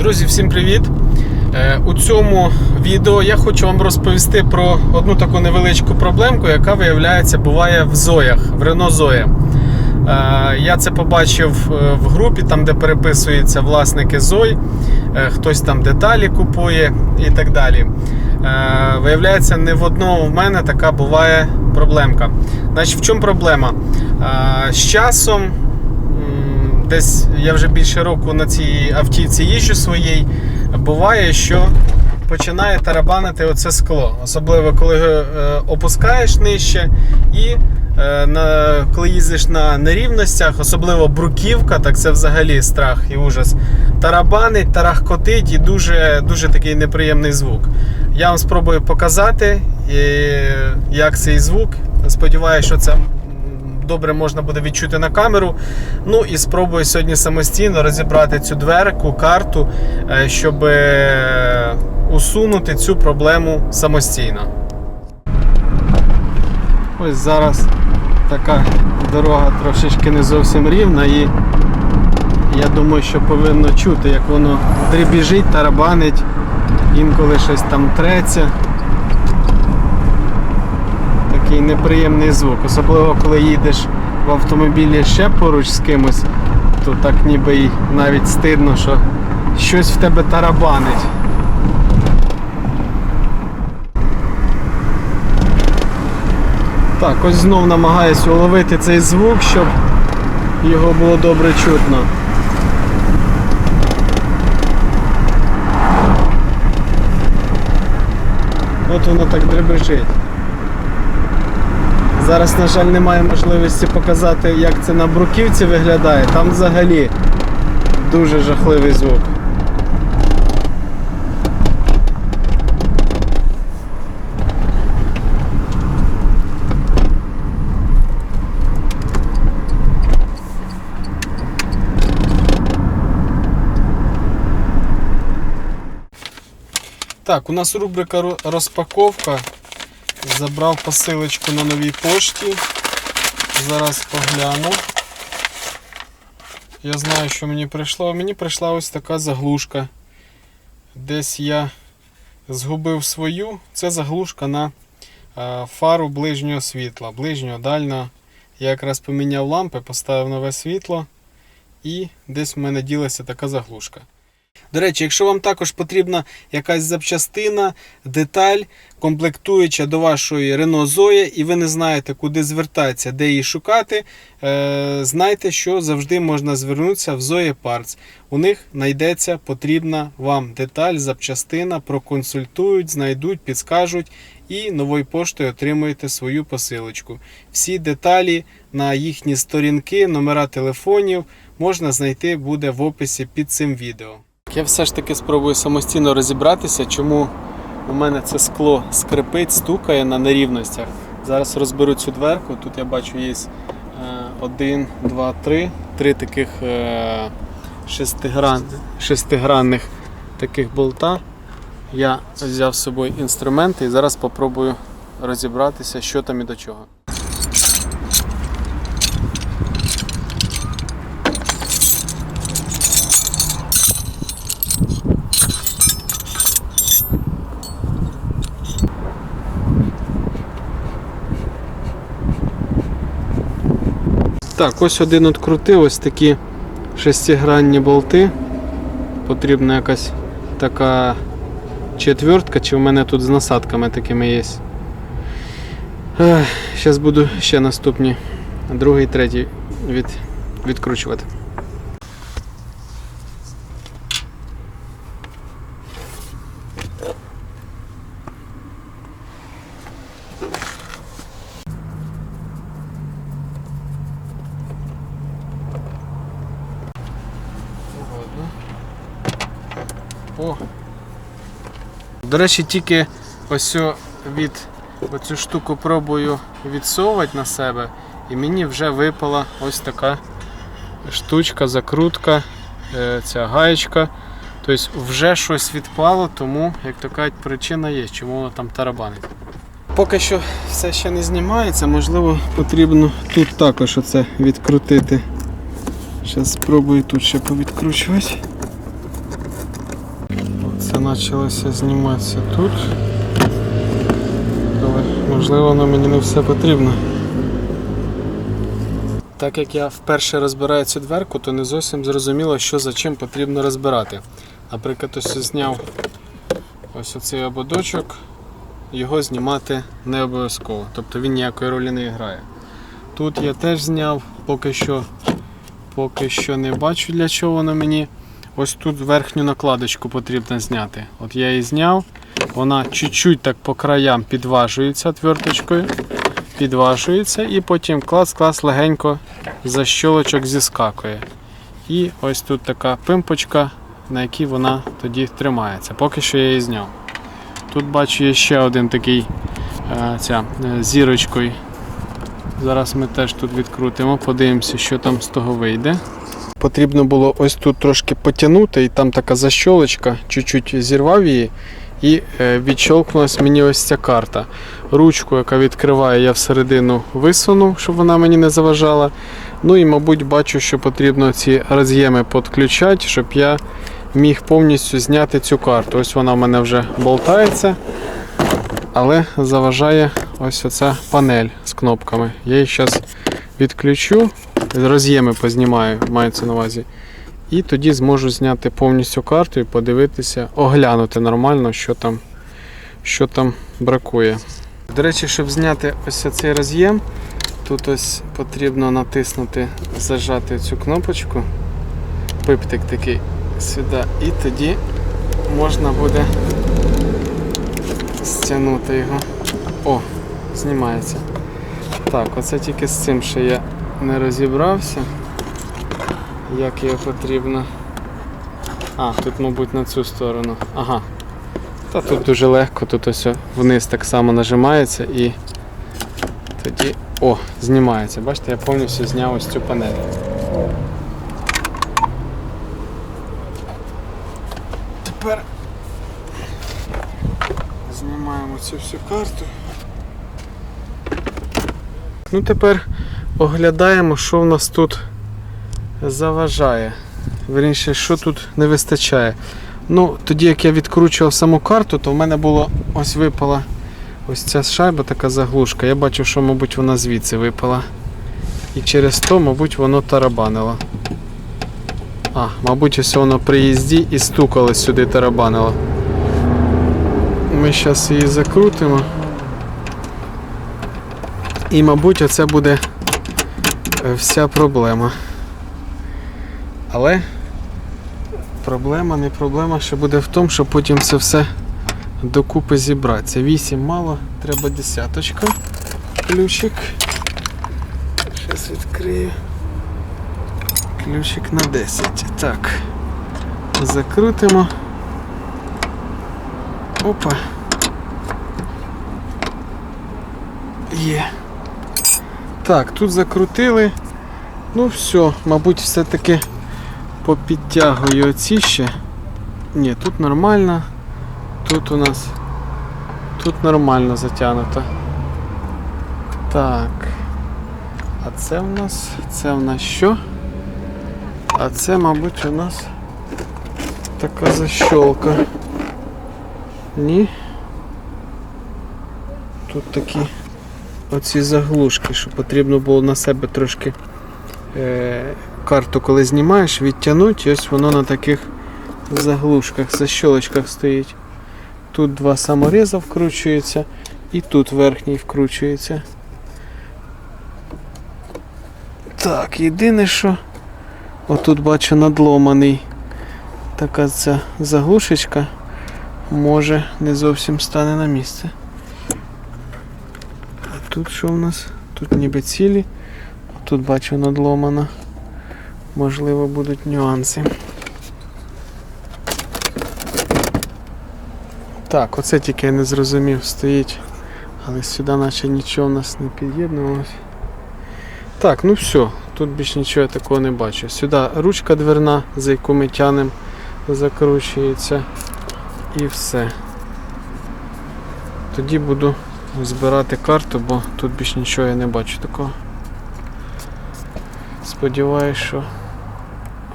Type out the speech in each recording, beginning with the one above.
Друзі, всім привіт! Е, У цьому відео я хочу вам розповісти про одну таку невеличку проблемку, яка виявляється буває в Зоях, в Рено Зоя. Е, Я це побачив е, в групі, там де переписуються власники Зой, хтось там деталі купує і так далі. Виявляється, не в одного в мене така буває проблемка. Значить, в чому проблема? З часом десь я вже більше року на цій автівці їжджу своїй. Буває, що починає тарабанити оце скло. Особливо коли е, опускаєш нижче і е, на, коли їздиш на нерівностях, особливо бруківка, так це взагалі страх і ужас. Тарабанить, тарахкотить і дуже, дуже такий неприємний звук. Я вам спробую показати, і, як цей звук. Сподіваюся, що це добре можна буде відчути на камеру. Ну і спробую сьогодні самостійно розібрати цю дверку, карту, е, щоб е, усунути цю проблему самостійно. Ось зараз така дорога трошечки не зовсім рівна і я думаю, що повинно чути, як воно дребіжить, тарабанить, інколи щось там треться такий неприємний звук. Особливо коли їдеш в автомобілі ще поруч з кимось, то так ніби й навіть стидно, що щось в тебе тарабанить. Так, ось знов намагаюсь уловити цей звук, щоб його було добре чутно. От воно так дребежить. Зараз, на жаль, немає можливості показати, як це на бруківці виглядає. Там взагалі дуже жахливий звук. Так, у нас рубрика розпаковка. Забрав посилочку на новій пошті. Зараз погляну. Я знаю, що мені прийшло. Мені прийшла ось така заглушка. Десь я згубив свою. Це заглушка на фару ближнього світла. Ближнього, дальнього. Я якраз поміняв лампи, поставив нове світло. І десь в мене ділася така заглушка. До речі, якщо вам також потрібна якась запчастина, деталь, комплектуюча до вашої Renault Zoe, і ви не знаєте, куди звертатися, де її шукати, е, знайте, що завжди можна звернутися в Zoe Parts. У них знайдеться потрібна вам деталь, запчастина, проконсультують, знайдуть, підскажуть і новою поштою отримуєте свою посилочку. Всі деталі на їхні сторінки, номера телефонів можна знайти буде в описі під цим відео. Я все ж таки спробую самостійно розібратися, чому у мене це скло скрипить, стукає на нерівностях. Зараз розберу цю дверку. Тут я бачу є е, один, два, три. Три таких е, шестигран, шестигранних таких болта. Я взяв з собою інструменти і зараз спробую розібратися, що там і до чого. Так, ось один відкрутив, ось такі шестигранні болти. Потрібна якась така четвертка, чи в мене тут з насадками такими є. Зараз буду ще наступні, другий, третій від, відкручувати. Ладно. О. До речі, тільки ось від оцю штуку пробую відсовувати на себе, і мені вже випала ось така штучка, закрутка, е, ця гаєчка. Тобто вже щось відпало, тому, як то кажуть, причина є, чому воно там тарабанить. Поки що все ще не знімається, можливо, потрібно тут також оце відкрутити. Зараз спробую тут ще повідкручувати. Почалося зніматися тут. Але можливо воно мені не все потрібно. Так як я вперше розбираю цю дверку, то не зовсім зрозуміло, що за чим потрібно розбирати. Наприклад, ось зняв ось оцей ободочок, його знімати не обов'язково. Тобто він ніякої ролі не грає. Тут я теж зняв, поки що, поки що не бачу для чого воно мені. Ось тут верхню накладочку потрібно зняти. От я її зняв, вона чуть-чуть так по краям підважується отверточкою, підважується і потім клас-клас легенько за щолочок зіскакує. І ось тут така пимпочка, на якій вона тоді тримається. Поки що я її зняв. Тут бачу є ще один такий е, ця, е, зірочкою. Зараз ми теж тут відкрутимо, подивимося, що там з того вийде. Потрібно було ось тут трошки потягнути, і там така защолочка, чуть-чуть зірвав її, і е, відщолкнулась мені ось ця карта. Ручку, яка відкриває, я всередину висунув, щоб вона мені не заважала. Ну і, мабуть, бачу, що потрібно ці роз'єми підключати, щоб я міг повністю зняти цю карту. Ось вона в мене вже болтається, але заважає ось оця панель з кнопками. Я її зараз відключу, роз'єми познімаю, мається на увазі. І тоді зможу зняти повністю карту і подивитися, оглянути нормально, що там, що там бракує. До речі, щоб зняти ось цей роз'єм, тут ось потрібно натиснути, зажати цю кнопочку, пиптик такий сюди, і тоді можна буде стягнути його. О, знімається. Так, оце тільки з цим ще я не розібрався. Як його потрібно. А, тут, мабуть, на цю сторону. Ага. Та тут дуже легко, тут ось вниз так само нажимається і тоді. О, знімається. Бачите, я повністю зняв ось цю панель. Тепер знімаємо цю всю карту. Ну тепер оглядаємо, що в нас тут заважає. Верніше, що тут не вистачає. Ну, тоді як я відкручував саму карту, то в мене було ось випала ось ця шайба, така заглушка. Я бачив, що, мабуть, вона звідси випала. І через то, мабуть, воно тарабанило. А, мабуть, ось воно при їзді і стукало сюди тарабанило. Ми зараз її закрутимо. І, мабуть, оце буде вся проблема. Але проблема, не проблема ще буде в тому, що потім це все докупи зібрати. Це 8 мало, треба десяточка. Ключик. Зараз відкрию. Ключик на 10. Так. Закрутимо. Опа. Є. Так, тут закрутили. Ну все, мабуть, все-таки попідтягую оці ще. Ні, тут нормально. Тут у нас. Тут нормально затягнуто. Так. А це в нас. Це в нас що? А це, мабуть, у нас така защолка. Ні. Тут такі оці заглушки, що потрібно було на себе трошки е, карту, коли знімаєш, відтягнути, ось воно на таких заглушках, защолочках стоїть. Тут два саморіза вкручуються і тут верхній вкручується. Так, єдине, що отут бачу надломаний така ця заглушечка може не зовсім стане на місце. Тут що в нас? Тут ніби цілі, тут бачу надломано. Можливо, будуть нюанси. Так, оце тільки я не зрозумів, стоїть. Але сюди наче нічого в нас не під'єднувалось. Так, ну все, тут більш нічого я такого не бачу. Сюди ручка дверна, за яку ми тянемо, закручується. І все. Тоді буду збирати карту, бо тут більш нічого я не бачу такого. Сподіваюсь, що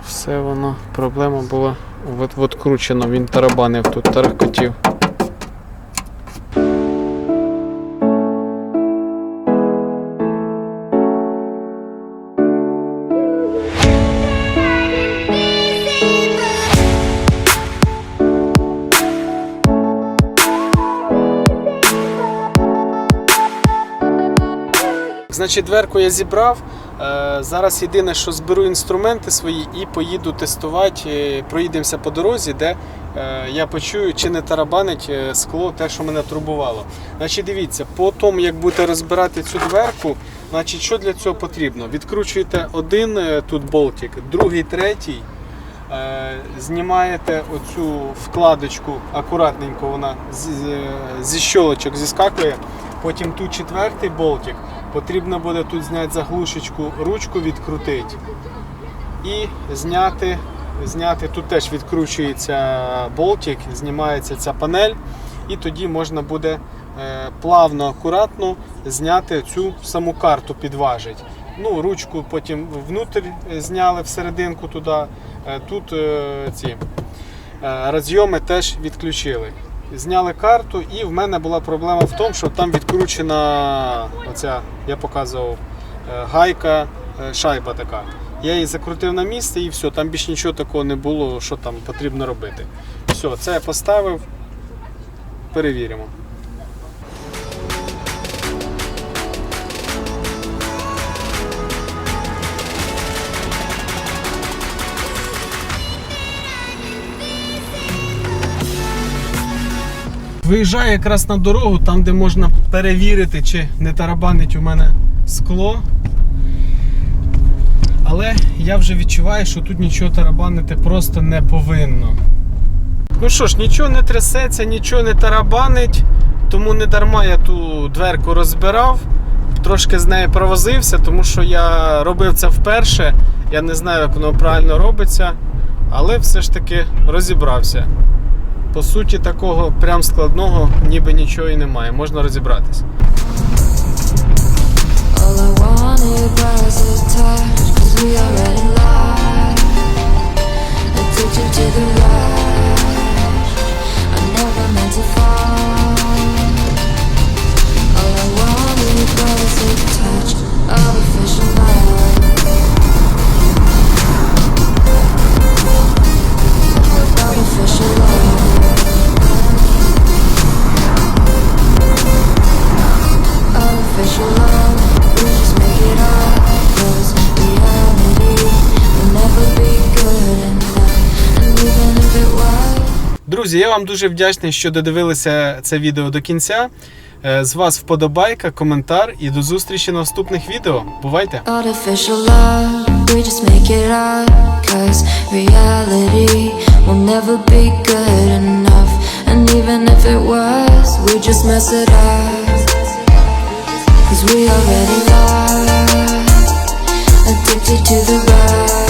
все воно, проблема була от, от він тарабанив тут, тарахкотів. Значить, дверку я зібрав. Е, Зараз єдине, що зберу інструменти свої і поїду тестувати. е, Проїдемося по дорозі, де е, я почую, чи не тарабанить скло, те, що мене турбувало. Значить, дивіться, по тому, як будете розбирати цю дверку, значить, що для цього потрібно? Відкручуєте один тут болтик, другий, третій. Знімаєте оцю вкладочку акуратненько, вона зі щолочок зіскакує. Потім тут четвертий болтик. Потрібно буде тут зняти заглушечку, ручку відкрутити і зняти, зняти. Тут теж відкручується болтик, знімається ця панель, і тоді можна буде е, плавно, акуратно зняти цю саму карту, підважить. Ну, ручку потім внутрь зняли всерединку туди. Е, Тут е, ці розйоми теж відключили. Зняли карту, і в мене була проблема в тому, що там відкручена оця, я показував, е, гайка, е, шайба така. Я її закрутив на місце і все, там більше нічого такого не було, що там потрібно робити. Все, це я поставив. Перевіримо. Виїжджаю якраз на дорогу, там де можна перевірити, чи не тарабанить у мене скло. Але я вже відчуваю, що тут нічого тарабанити просто не повинно. Ну що ж, нічого не трясеться, нічого не тарабанить, тому не дарма я ту дверку розбирав. Трошки з нею провозився, тому що я робив це вперше. Я не знаю, як воно правильно робиться, але все ж таки розібрався. По суті, такого прям складного ніби нічого і немає. Можна розібратись. All I Друзі, я вам дуже вдячний, що додивилися це відео до кінця. Е, З вас вподобайка, коментар і до зустрічі на наступних відео. Бувайте! Addicted to the